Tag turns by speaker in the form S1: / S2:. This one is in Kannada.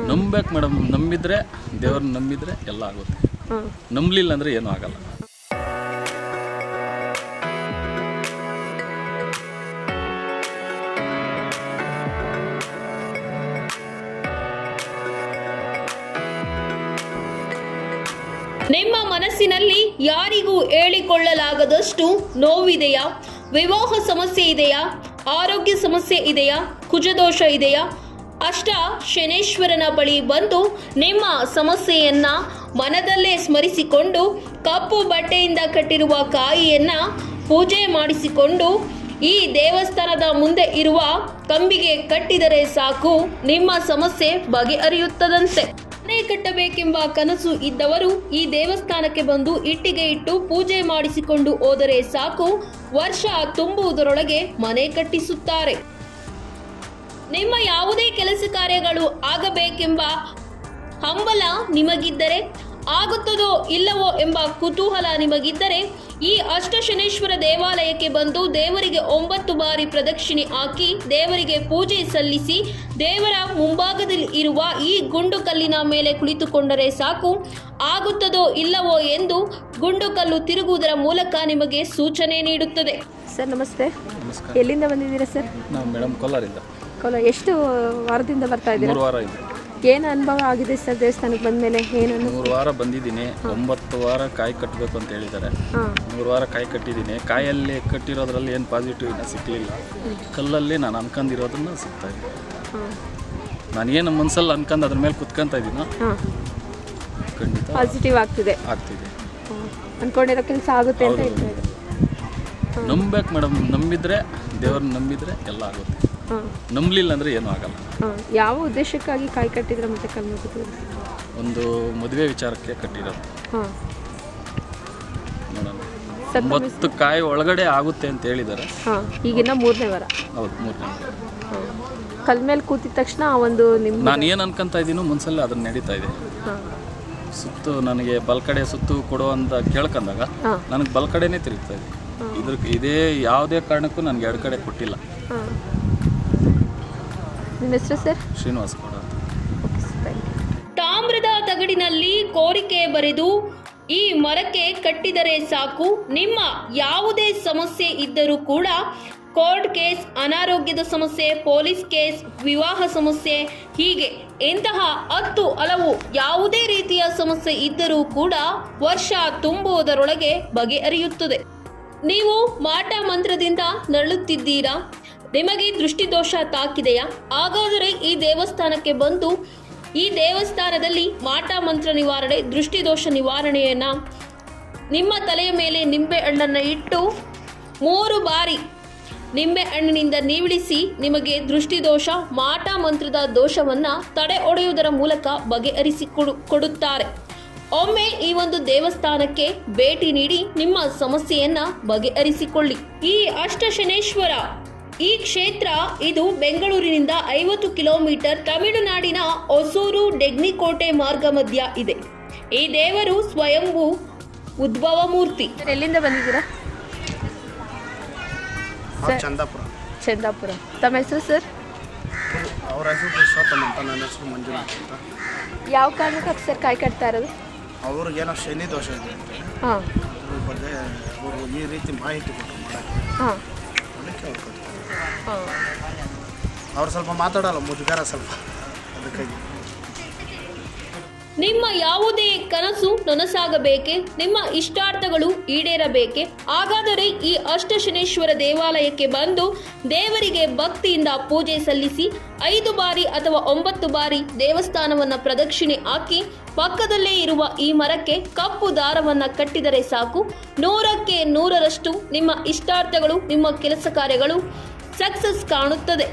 S1: ನಂಬೇಕು ಮೇಡಮ್, ನಂಬಿದ್ರೆ, ದೇವ್ರನ್ನ ನಂಬಿದ್ರೆ ಎಲ್ಲ ಆಗುತ್ತೆ. ನಂಬಲಿಲ್ಲ ಅಂದರೆ ಏನೂ ಆಗಲ್ಲ.
S2: ನಿಮ್ಮ ಮನಸ್ಸಿನಲ್ಲಿ ಯಾರಿಗೂ ಹೇಳಿಕೊಳ್ಳಲಾಗದಷ್ಟು ನೋವಿದೆಯಾ? ವಿವಾಹ ಸಮಸ್ಯೆ ಇದೆಯಾ? ಆರೋಗ್ಯ ಸಮಸ್ಯೆ ಇದೆಯಾ? ಕುಜದೋಷ ಇದೆಯಾ? ಅಷ್ಟ ಶನೇಶ್ವರನ ಬಳಿ ಬಂದು ನಿಮ್ಮ ಸಮಸ್ಯೆಯನ್ನ ಮನದಲ್ಲೇ ಸ್ಮರಿಸಿಕೊಂಡು ಕಪ್ಪು ಬಟ್ಟೆಯಿಂದ ಕಟ್ಟಿರುವ ಕಾಯಿಯನ್ನ ಪೂಜೆ ಮಾಡಿಸಿಕೊಂಡು ಈ ದೇವಸ್ಥಾನದ ಮುಂದೆ ಇರುವ ಕಂಬಿಗೆ ಕಟ್ಟಿದರೆ ಸಾಕು, ನಿಮ್ಮ ಸಮಸ್ಯೆ ಬಗೆಹರಿಯುತ್ತದಂತೆ. ಮನೆ ಕಟ್ಟಬೇಕೆಂಬ ಕನಸು ಇದ್ದವರು ಈ ದೇವಸ್ಥಾನಕ್ಕೆ ಬಂದು ಇಟ್ಟಿಗೆ ಇಟ್ಟು ಪೂಜೆ ಮಾಡಿಸಿಕೊಂಡು ಹೋದರೆ ಸಾಕು, ವರ್ಷ ತುಂಬುವುದರೊಳಗೆ ಮನೆ ಕಟ್ಟಿಸುತ್ತಾರೆ. ನಿಮ್ಮ ಯಾವುದೇ ಕೆಲಸ ಕಾರ್ಯಗಳು ಆಗಬೇಕೆಂಬ ಹಂಬಲ ನಿಮಗಿದ್ದರೆ ಆಗುತ್ತದೋ ಇಲ್ಲವೋ ಎಂಬ ಕುತೂಹಲ ನಿಮಗಿದ್ದರೆ ಈ ಅಷ್ಟಶನೇಶ್ವರ ದೇವಾಲಯಕ್ಕೆ ಬಂದು ದೇವರಿಗೆ ಒಂಬತ್ತು ಬಾರಿ ಪ್ರದಕ್ಷಿಣೆ ಹಾಕಿ ದೇವರಿಗೆ ಪೂಜೆ ಸಲ್ಲಿಸಿ ದೇವರ ಮುಂಭಾಗದಲ್ಲಿ ಇರುವ ಈ ಗುಂಡು ಕಲ್ಲಿನ ಮೇಲೆ ಕುಳಿತುಕೊಂಡರೆ ಸಾಕು. ಆಗುತ್ತದೋ ಇಲ್ಲವೋ ಎಂದು ಗುಂಡು ಕಲ್ಲು ತಿರುಗುವುದರ ಮೂಲಕ ನಿಮಗೆ ಸೂಚನೆ ನೀಡುತ್ತದೆ.
S3: ಸರ್ ನಮಸ್ತೆ.
S1: ನಮಸ್ಕಾರ.
S3: ಎಲ್ಲಿಂದ ಬಂದಿದ್ದೀರಾ ಸರ್?
S1: ನಾವು ಮೇಡಮ್ ಕೋಲಾರಿಂದ.
S3: ಕೋಲಾರ ಎಷ್ಟು ವಾರದಿಂದ ಬರ್ತಾ ಇದ್ದೀರಾ?
S1: ಮೂರು ವಾರ ಇದೆ
S3: ಏನು ಅನುಭವ ಆಗಿದೆ ಸರ್ ದೇವಸ್ಥಾನಕ್ಕೆ ಬಂದಮೇಲೆ? ಏನು
S1: ಮೂರು ವಾರ ಬಂದಿದ್ದೀನಿ. ಒಂಬತ್ತು ವಾರ ಕಾಯಿ ಕಟ್ಟಬೇಕು ಅಂತ ಹೇಳಿದ್ದಾರೆ. ಮೂರು ವಾರ ಕಾಯಿ ಕಟ್ಟಿದ್ದೀನಿ. ಕಾಯಲ್ಲಿ ಕಟ್ಟಿರೋದ್ರಲ್ಲಿ ಏನು ಪಾಸಿಟಿವ್ ಇನ್ನೂ ಸಿಕ್ಕಲಿಲ್ಲ ಕಲ್ಲಲ್ಲಿ ನಾನು ಅನ್ಕೊಂಡಿರೋದನ್ನ ಸಿಗ್ತಾ ಇದೆ. ನಾನು ಏನು ಮನ್ಸಲ್ಲಿ ಅನ್ಕೊಂಡು ಅದ್ರ ಮೇಲೆ ಕುತ್ಕೊಂತ ಇದ್ದೀನೋ? ಖಂಡಿತ
S3: ಪಾಸಿಟಿವ್ ಆಗ್ತಿದೆ.
S1: ಆಗ್ತಿದೆ.
S3: ಅನ್ಕೊಂಡಿರೋ ಕೆಲಸ ಆಗುತ್ತೆ ಅಂತ
S1: ನಂಬೇಕು ಮೇಡಮ್. ನಂಬಿದ್ರೆ ದೇವ್ರನ್ನ ನಂಬಿದ್ರೆ ಎಲ್ಲ ಆಗುತ್ತೆ. ನಂಬಲಿಲ್ಲ ಅಂದರೆ ಏನೂ ಆಗಲ್ಲ.
S3: ಯಾವ ಉದ್ದೇಶಕ್ಕಾಗಿ ಕಾಯಿ ಕಟ್ಟಿದ್ರೆ ಮತ್ತೆ ಕಲ್ಲು
S1: ಒಂದು ಮದುವೆ ವಿಚಾರಕ್ಕೆ ಕಟ್ಟಿರೋದು. ನೋಡೋಣ. ಒಂಬತ್ತು ಕಾಯಿ ಒಳಗಡೆ ಆಗುತ್ತೆ ಅಂತ ಹೇಳಿದ್ದಾರೆ
S3: ಈಗಿನ ಮೂರನೇ ವಾರ.
S1: ಹೌದು ಮೂರನೇ
S3: ವಾರ. ಕಲ್ ಮೇಲೆ ಕೂತಿದ ತಕ್ಷಣ ಆ ಒಂದು ನಿಮ್ಮ
S1: ನಾನು ಏನು ಅನ್ಕೊಂತ ಇದ್ದೀನೋ ಮನಸ್ಸಲ್ಲಿ ಅದನ್ನ ನಡೀತಾ ಇದೆ. ಸುತ್ತು ನನಗೆ ಬಲ್ಕಡೆ ಸುತ್ತು ಕೊಡು ಅಂತ ಕೇಳ್ಕೊಂಡಾಗ ನನಗೆ ಬಲ್ಕಡೆನೇ ತಿರುಗ್ತಾ ಇದೆ. ಇದ್ರ ಇದೇ ಯಾವುದೇ ಕಾರಣಕ್ಕೂ ನನಗೆ ಎರಡು ಕಡೆ ಕೊಟ್ಟಿಲ್ಲ.
S3: ನಿಮ್ಮ ಹೆಸರು sir?
S1: Srinivas Gowda
S3: okay sir thank you
S2: ತಾಮ್ರದ ತಗಡಿನಲ್ಲಿ ಕೋರಿಕೆ ಬರೆದು ಈ ಮರಕ್ಕೆ ಕಟ್ಟಿದರೆ ಸಾಕು. ನಿಮ್ಮ ಯಾವುದೇ ಸಮಸ್ಯೆ ಇದ್ದರೂ ಕೂಡ ಕೋರ್ಟ್ ಕೇಸ್ ಅನಾರೋಗ್ಯದ ಸಮಸ್ಯೆ ಪೊಲೀಸ್ ಕೇಸ್ ವಿವಾಹ ಸಮಸ್ಯೆ ಹೀಗೆ ಇಂತಹ ಹತ್ತು ಹಲವು ಯಾವುದೇ ರೀತಿಯ ಸಮಸ್ಯೆ ಇದ್ದರೂ ಕೂಡ ವರ್ಷ ತುಂಬುವುದರೊಳಗೆ ಬಗೆಹರಿಯುತ್ತದೆ. ನೀವು ಮಾಟ ಮಂತ್ರದಿಂದ ನರಳುತ್ತಿದ್ದೀರಾ? ನಿಮಗೆ ದೃಷ್ಟಿದೋಷ ತಾಕಿದೆಯಾ? ಹಾಗಾದರೆ ಈ ದೇವಸ್ಥಾನಕ್ಕೆ ಬಂದು ಈ ದೇವಸ್ಥಾನದಲ್ಲಿ ಮಾಟ ಮಂತ್ರ ನಿವಾರಣೆ, ದೃಷ್ಟಿದೋಷ ನಿವಾರಣೆಯನ್ನ ನಿಮ್ಮ ತಲೆಯ ಮೇಲೆ ನಿಂಬೆ ಹಣ್ಣನ್ನು ಇಟ್ಟು ಮೂರು ಬಾರಿ ನಿಂಬೆ ಹಣ್ಣಿನಿಂದ ನೀವಿಳಿಸಿ ನಿಮಗೆ ದೃಷ್ಟಿದೋಷ, ಮಾಟ ಮಂತ್ರದ ದೋಷವನ್ನ ತಡೆ ಒಡೆಯುವುದರ ಮೂಲಕ ಬಗೆಹರಿಸಿ ಕೊಡು, ಕೊಡುತ್ತಾರೆ. ಒಮ್ಮೆ ಈ ಒಂದು ದೇವಸ್ಥಾನಕ್ಕೆ ಭೇಟಿ ನೀಡಿ ನಿಮ್ಮ ಸಮಸ್ಯೆಯನ್ನ ಬಗೆಹರಿಸಿಕೊಳ್ಳಿ. ಈ ಅಷ್ಟಶನೇಶ್ವರ ಈ ಕ್ಷೇತ್ರ ಇದು ಬೆಂಗಳೂರಿನಿಂದ ಐವತ್ತು ಕಿಲೋಮೀಟರ್ ತಮಿಳುನಾಡಿನ ಹೊಸೂರು ಡೆಗ್ನಿಕೋಟೆ ಮಾರ್ಗ ಮಧ್ಯ ಇದೆ. ಈ ದೇವರು ಸ್ವಯಂಭೂ ಉದ್ಭವ ಮೂರ್ತಿ
S3: ಎಲ್ಲಿಂದ ಬಂದಿದ್ದೀರಾ?
S4: ಅವ್ರು ಚಂದಾಪುರ.
S3: ಚಂದಾಪುರ. ತಮ್ಮ ಹೆಸರು ಸರ್?
S4: ಅವರ ಹೆಸರು ಪುರುಷೋತ್ತಮ ಅಂತ ನನ್ನ ಹೆಸರು ಮಂಜುನಾಥ್ ಅಂತ.
S3: ಯಾವ ಕಾರಣಕ್ಕೆ ಸರ್ ಕಾಯಿ ಕಟ್ತಾ ಇರೋದು?
S4: ಅವ್ರಿಗೇನೋ ಶನಿ ದೋಷ ಇದೆ ಅಂತ
S3: ಹಾಂ.
S4: ಅದ್ರ ಬಗ್ಗೆ ಅವರು ಈ ರೀತಿ ಮಾಹಿತಿ ಕೊಟ್ಟರು ಮಾಡೋಕ್ಕೆ
S3: ಹಾಂ.
S4: ಅದಕ್ಕೆ ಅವ್ರು ಅವ್ರು ಸ್ವಲ್ಪ ಮಾತಾಡಲ್ಲ, ಮುಜುಗಾರ ಸ್ವಲ್ಪ. ಅದಕ್ಕಾಗಿ.
S2: ನಿಮ್ಮ ಯಾವುದೇ ಕನಸು ನನಸಾಗಬೇಕೆ, ನಿಮ್ಮ ಇಷ್ಟಾರ್ಥಗಳು ಈಡೇರಬೇಕೆ, ಹಾಗಾದರೆ ಈ ಅಷ್ಟಶನೇಶ್ವರ ದೇವಾಲಯಕ್ಕೆ ಬಂದು ದೇವರಿಗೆ ಭಕ್ತಿಯಿಂದ ಪೂಜೆ ಸಲ್ಲಿಸಿ, ಐದು ಬಾರಿ ಅಥವಾ ಒಂಬತ್ತು ಬಾರಿ ದೇವಸ್ಥಾನವನ್ನು ಪ್ರದಕ್ಷಿಣೆ ಹಾಕಿ, ಪಕ್ಕದಲ್ಲೇ ಇರುವ ಈ ಮರಕ್ಕೆ ಕಪ್ಪು ದಾರವನ್ನು ಕಟ್ಟಿದರೆ ಸಾಕು. ನೂರಕ್ಕೆ ನೂರರಷ್ಟು ನಿಮ್ಮ ಇಷ್ಟಾರ್ಥಗಳು, ನಿಮ್ಮ ಕೆಲಸ ಕಾರ್ಯಗಳು ಸಕ್ಸಸ್ ಕಾಣುತ್ತದೆ.